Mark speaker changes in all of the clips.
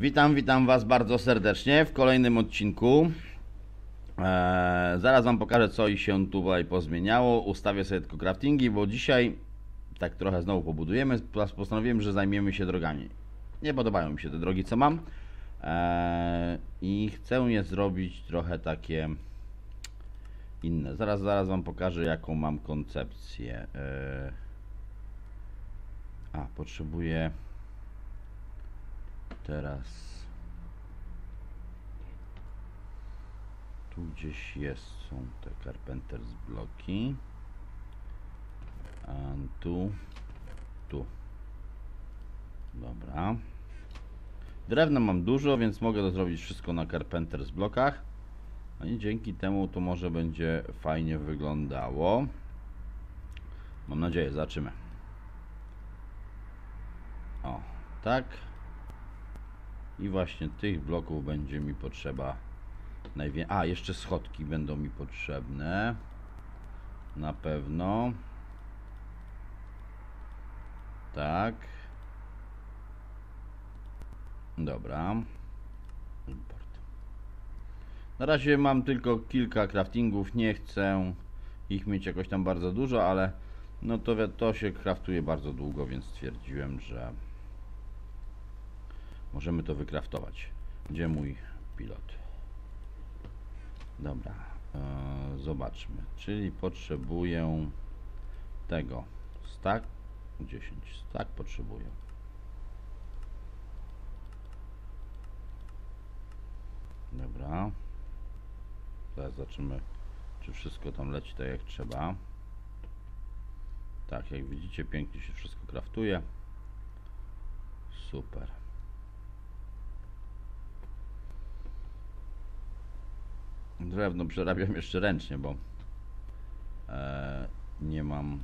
Speaker 1: Witam, witam Was bardzo serdecznie w kolejnym odcinku. Eee, zaraz Wam pokażę, co się tutaj pozmieniało. Ustawię sobie tylko craftingi, bo dzisiaj tak trochę znowu pobudujemy. Postanowiłem, że zajmiemy się drogami. Nie podobają mi się te drogi, co mam. Eee, I chcę je zrobić trochę takie inne. Zaraz, zaraz Wam pokażę, jaką mam koncepcję. Eee, a, potrzebuję teraz. Tu gdzieś jest są te Carpenters bloki. A tu tu. Dobra. Drewna mam dużo więc mogę to zrobić wszystko na Carpenters blokach. No i dzięki temu to może będzie fajnie wyglądało. Mam nadzieję, zobaczymy. O, tak i właśnie tych bloków będzie mi potrzeba najwięcej. A, jeszcze schodki będą mi potrzebne. Na pewno. Tak. Dobra. Import. Na razie mam tylko kilka craftingów. Nie chcę ich mieć jakoś tam bardzo dużo, ale no to, to się kraftuje bardzo długo, więc stwierdziłem, że Możemy to wykraftować. Gdzie mój pilot? Dobra, e, zobaczmy. Czyli potrzebuję tego. Stack 10. Stack potrzebuję. Dobra. Zaraz zobaczymy, czy wszystko tam leci tak jak trzeba. Tak, jak widzicie, pięknie się wszystko kraftuje. Super. Drewno przerabiam jeszcze ręcznie, bo e, nie mam.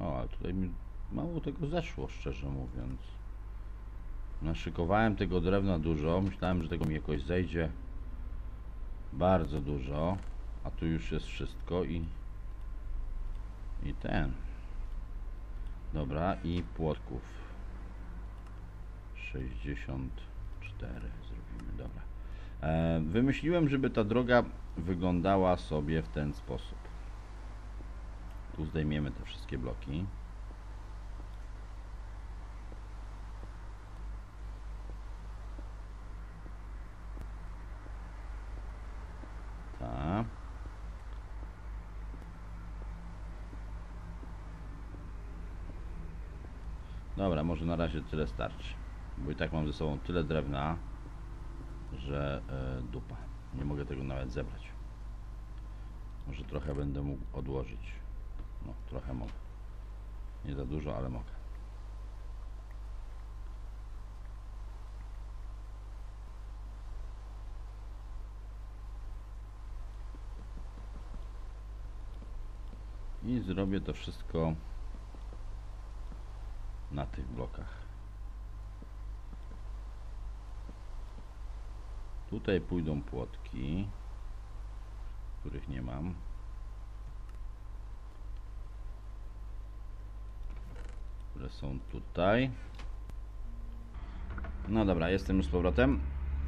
Speaker 1: O, ale tutaj mi mało tego zeszło, szczerze mówiąc. Naszykowałem tego drewna dużo. Myślałem, że tego mi jakoś zejdzie. Bardzo dużo. A tu już jest wszystko i i ten. Dobra i płotków. 64 zrobimy, dobra wymyśliłem, żeby ta droga wyglądała sobie w ten sposób. Tu zdejmiemy te wszystkie bloki. Dobra, może na razie tyle starczy. Bo i tak mam ze sobą tyle drewna że e, dupa. Nie mogę tego nawet zebrać. Może trochę będę mógł odłożyć. No, trochę mogę. Nie za dużo, ale mogę. I zrobię to wszystko na tych blokach. Tutaj pójdą płotki, których nie mam. Które są tutaj. No dobra, jestem już z powrotem.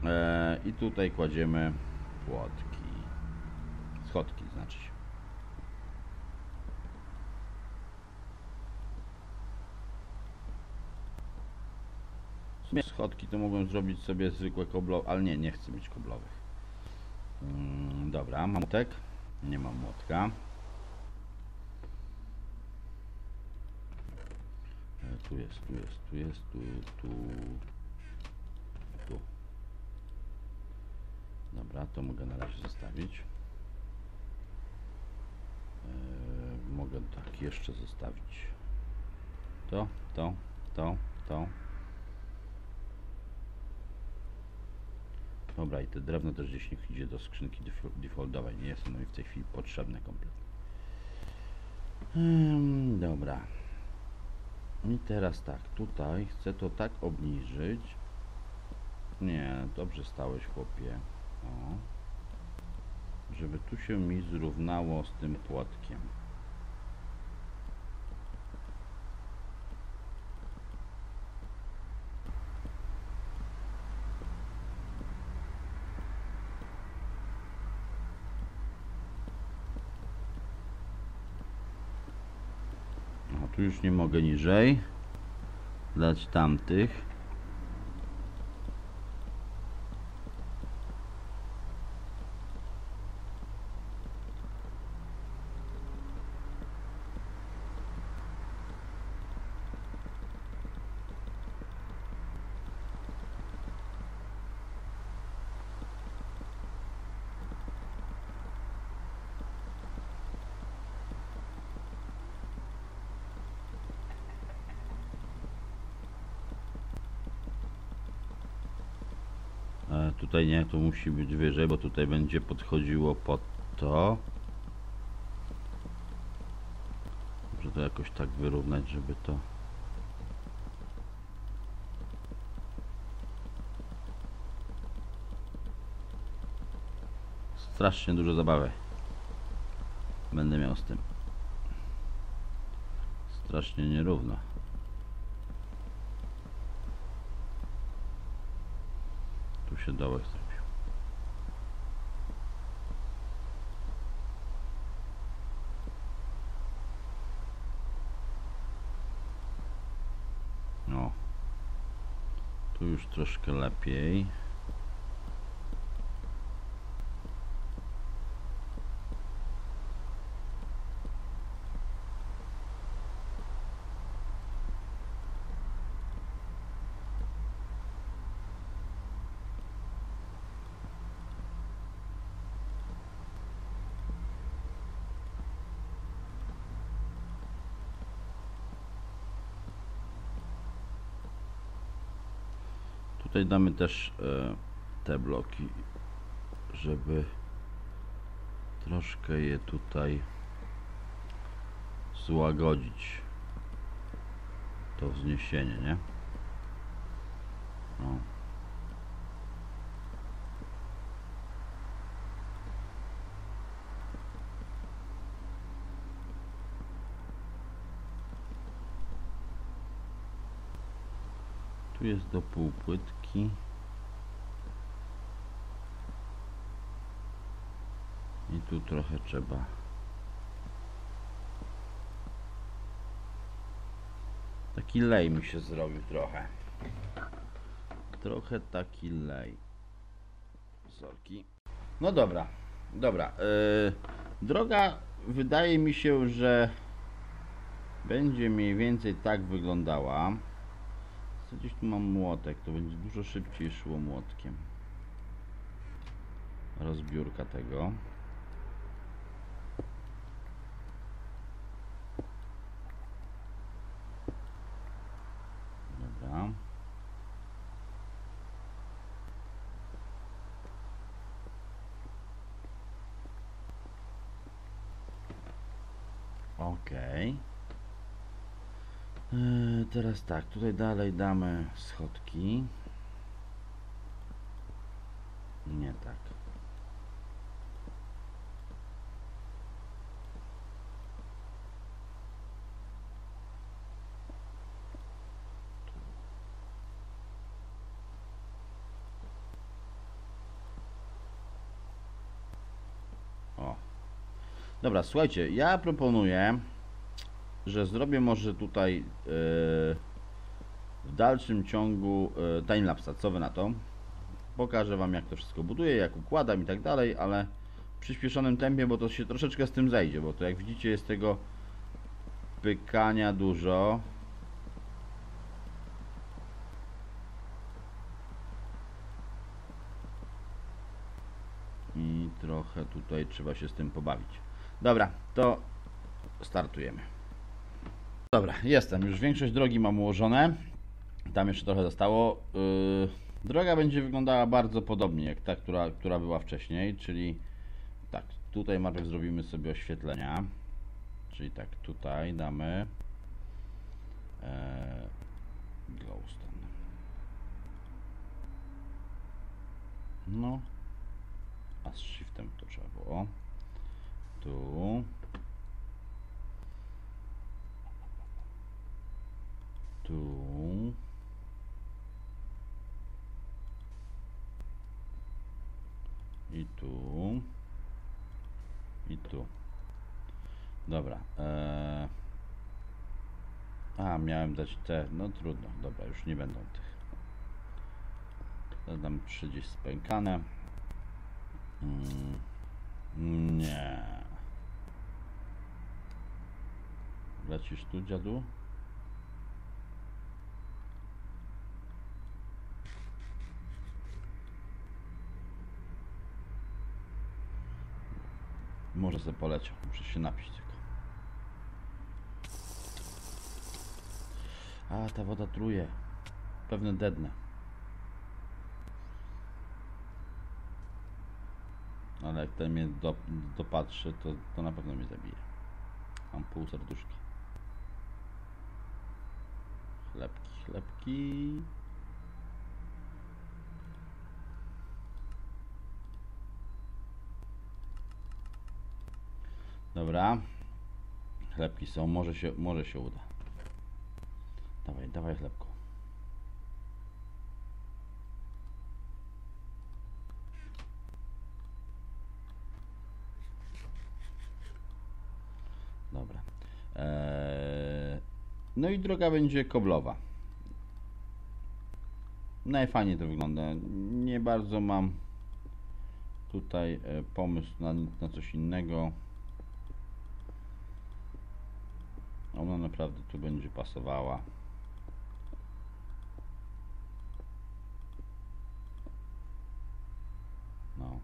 Speaker 1: Eee, I tutaj kładziemy płotki. Schodki znaczy się. Schodki to mogłem zrobić sobie zwykłe koblo, ale nie, nie chcę mieć koblowych. Mm, dobra, mam młotek. Nie mam młotka. E, tu jest, tu jest, tu jest, tu, tu, tu. Dobra, to mogę na razie zostawić. E, mogę tak jeszcze zostawić. To, to, to, to. Dobra, i te drewno też gdzieś niech idzie do skrzynki defaultowej. Nie jest ono mi w tej chwili potrzebne kompletnie. Hmm, dobra. I teraz tak, tutaj chcę to tak obniżyć. Nie, dobrze stałeś chłopie. O. Żeby tu się mi zrównało z tym płotkiem. Tu już nie mogę niżej. Dać tamtych. E, tutaj nie, tu musi być wyżej, bo tutaj będzie podchodziło pod to. Muszę to jakoś tak wyrównać, żeby to... Strasznie dużo zabawy. Będę miał z tym. Strasznie nierówno. Się dołek zrobił. No. Tu już troszkę lepiej. Tutaj damy też e, te bloki, żeby troszkę je tutaj złagodzić to wzniesienie, nie? No. Tu jest do półpłytki. I tu trochę trzeba. Taki lej mi się zrobił trochę. Trochę taki lej. Sorki. No dobra, dobra. Yy, droga wydaje mi się, że będzie mniej więcej tak wyglądała. Co gdzieś tu mam młotek, to będzie dużo szybciej szło młotkiem. Rozbiórka tego. Dobra. Okej. Yy, Teraz tak, tutaj dalej damy schodki. Nie tak. O. Dobra, słuchajcie, ja proponuję że zrobię może tutaj e, w dalszym ciągu e, timelapse, co wy na to? Pokażę wam jak to wszystko buduję, jak układam i tak dalej, ale w przyspieszonym tempie, bo to się troszeczkę z tym zejdzie, bo to jak widzicie jest tego pykania dużo. I trochę tutaj trzeba się z tym pobawić. Dobra, to startujemy. Dobra, jestem. Już większość drogi mam ułożone. Tam jeszcze trochę zostało. Yy, droga będzie wyglądała bardzo podobnie jak ta, która, która była wcześniej, czyli tak, tutaj najpierw zrobimy sobie oświetlenia. Czyli tak, tutaj damy e, glowstone. No, a z shiftem to trzeba było. Tu. Tu. I tu. I tu. Dobra. Eee, A, miałem dać te. No trudno, dobra, już nie będą tych. Dodam 30 spękane. Mm, nie. Lecisz tu, dziadu? Może sobie poleciał, muszę się napić tylko. A, ta woda truje. Pewne dedne. Ale jak ten mnie do, dopatrzy, to, to na pewno mnie zabije. Mam pół serduszka. Chlebki, chlebki. Dobra. Chlebki są, może się, może się uda. Dawaj, dawaj chlebku. Dobra. Eee, no i droga będzie koblowa. Najfajniej to wygląda. Nie bardzo mam tutaj e, pomysł na, na coś innego. Ona naprawdę tu będzie pasowała. No.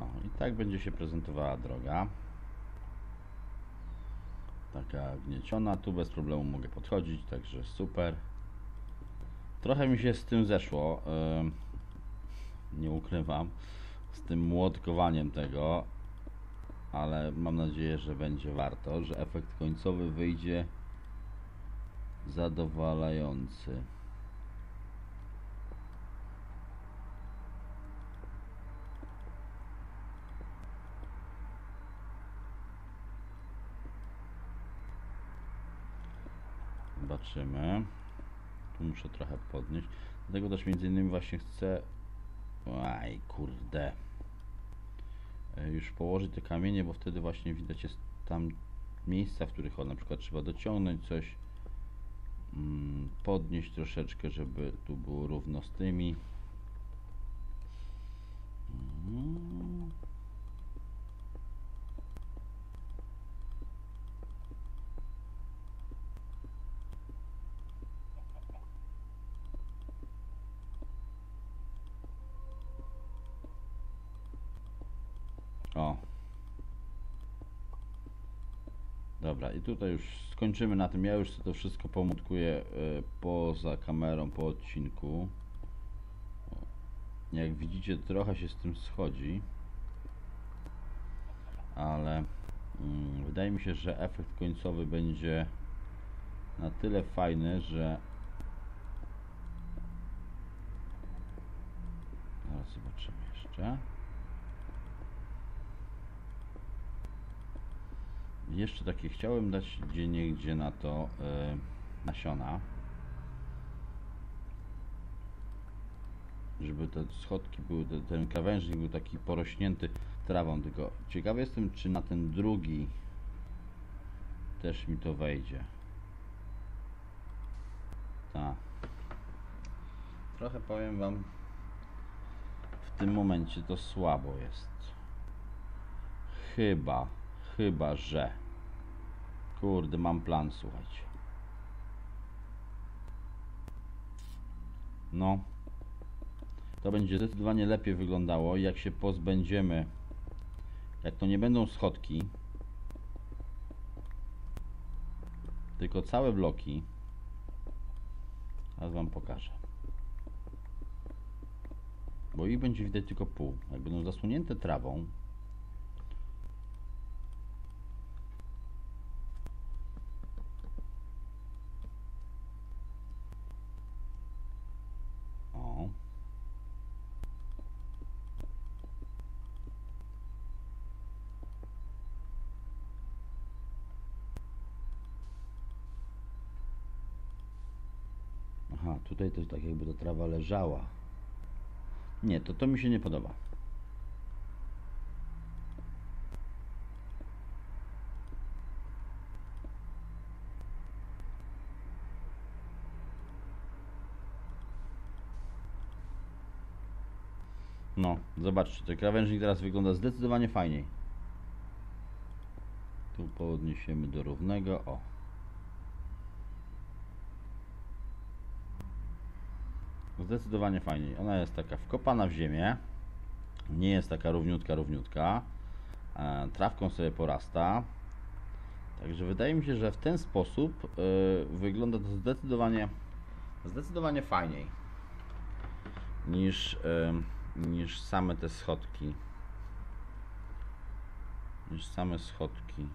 Speaker 1: O, i tak będzie się prezentowała droga. Taka gnieciona, tu bez problemu mogę podchodzić, także super. Trochę mi się z tym zeszło, nie ukrywam, z tym młotkowaniem tego, ale mam nadzieję, że będzie warto, że efekt końcowy wyjdzie zadowalający. Zobaczymy. Tu muszę trochę podnieść. Dlatego też między innymi właśnie chcę. Aj, kurde. E, Już położyć te kamienie, bo wtedy właśnie widać jest tam miejsca, w których o, na przykład trzeba dociągnąć coś, mm, podnieść troszeczkę, żeby tu było równo z tymi. O. Dobra, i tutaj już skończymy na tym. Ja już to wszystko pomutkuję e, poza kamerą, po odcinku. Jak widzicie, trochę się z tym schodzi. Ale mm, wydaje mi się, że efekt końcowy będzie na tyle fajny, że Zaraz zobaczymy jeszcze. Jeszcze takie chciałem dać gdzie niegdzie na to e, nasiona. Żeby te schodki były, te, ten krawężnik był taki porośnięty trawą. Tylko ciekawy jestem, czy na ten drugi też mi to wejdzie. Tak. Trochę powiem Wam, w tym momencie to słabo jest. Chyba, chyba, że. Kurde, mam plan, słuchajcie. No. To będzie zdecydowanie lepiej wyglądało, jak się pozbędziemy. Jak to nie będą schodki, tylko całe bloki. Teraz Wam pokażę. Bo ich będzie widać tylko pół. Jak będą zasłonięte trawą, O. Aha, tutaj to tak jakby ta trawa leżała. Nie, to to mi się nie podoba. No, zobaczcie, ten krawężnik teraz wygląda zdecydowanie fajniej. Tu podniesiemy do równego, o. Zdecydowanie fajniej. Ona jest taka wkopana w ziemię. Nie jest taka równiutka, równiutka. E, trawką sobie porasta. Także wydaje mi się, że w ten sposób e, wygląda to zdecydowanie zdecydowanie fajniej niż, e, niż same te schodki. Niż same schodki.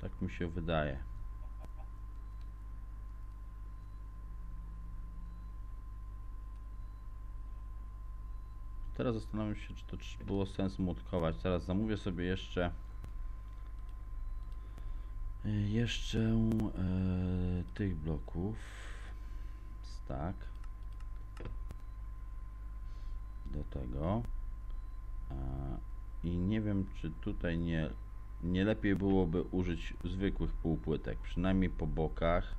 Speaker 1: Tak mi się wydaje. Teraz zastanawiam się, czy to było sens młotkować. Teraz zamówię sobie jeszcze y, jeszcze e, tych bloków. Stack. Do tego. E, I nie wiem, czy tutaj nie, nie lepiej byłoby użyć zwykłych półpłytek, przynajmniej po bokach.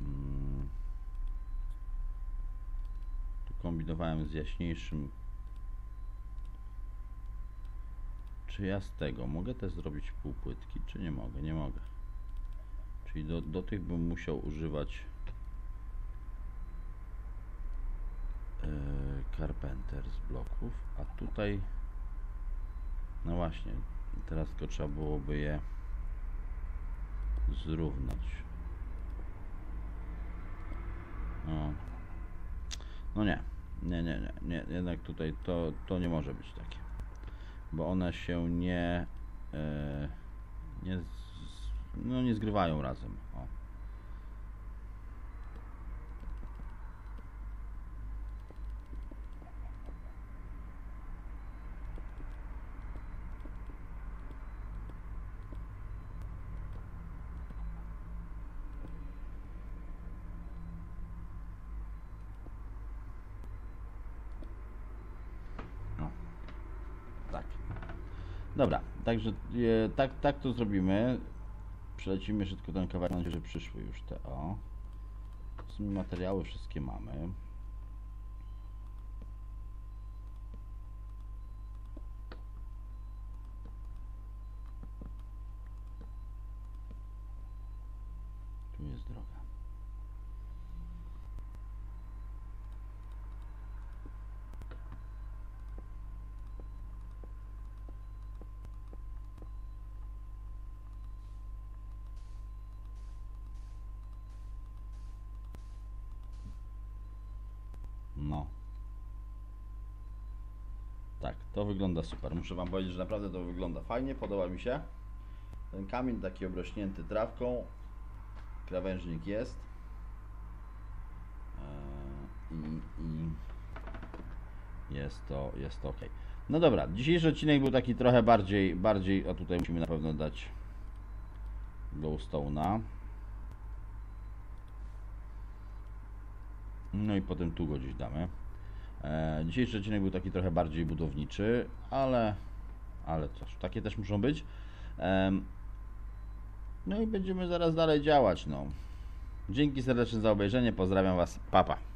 Speaker 1: Mm. Kombinowałem z jaśniejszym. Czy ja z tego mogę też zrobić półpłytki, czy nie mogę? Nie mogę. Czyli do, do tych bym musiał używać e, Carpenter z bloków, a tutaj no właśnie, teraz tylko trzeba byłoby je zrównać. No. No nie, nie, nie, nie, nie, jednak tutaj to, to nie może być takie, bo one się nie, e, nie, z, no nie zgrywają razem. O. No. Tak. Dobra, także e, tak, tak to zrobimy. Przelecimy szybko ten kawałek, mam nadzieję, że przyszły już te o. W sumie materiały wszystkie mamy. Tu jest droga. No. Tak, to wygląda super. Muszę Wam powiedzieć, że naprawdę to wygląda fajnie, podoba mi się. Ten kamień taki obrośnięty trawką. Krawężnik jest. Eee, I, i jest to, jest to ok. No dobra, dzisiejszy odcinek był taki trochę bardziej, bardziej, a tutaj musimy na pewno dać glowstone'a. No i potem tu go gdzieś damy. E, dzisiejszy odcinek był taki trochę bardziej budowniczy, ale, ale takie też muszą być. Em, no i będziemy zaraz dalej działać. No. Dzięki serdecznie za obejrzenie. Pozdrawiam Was. Papa.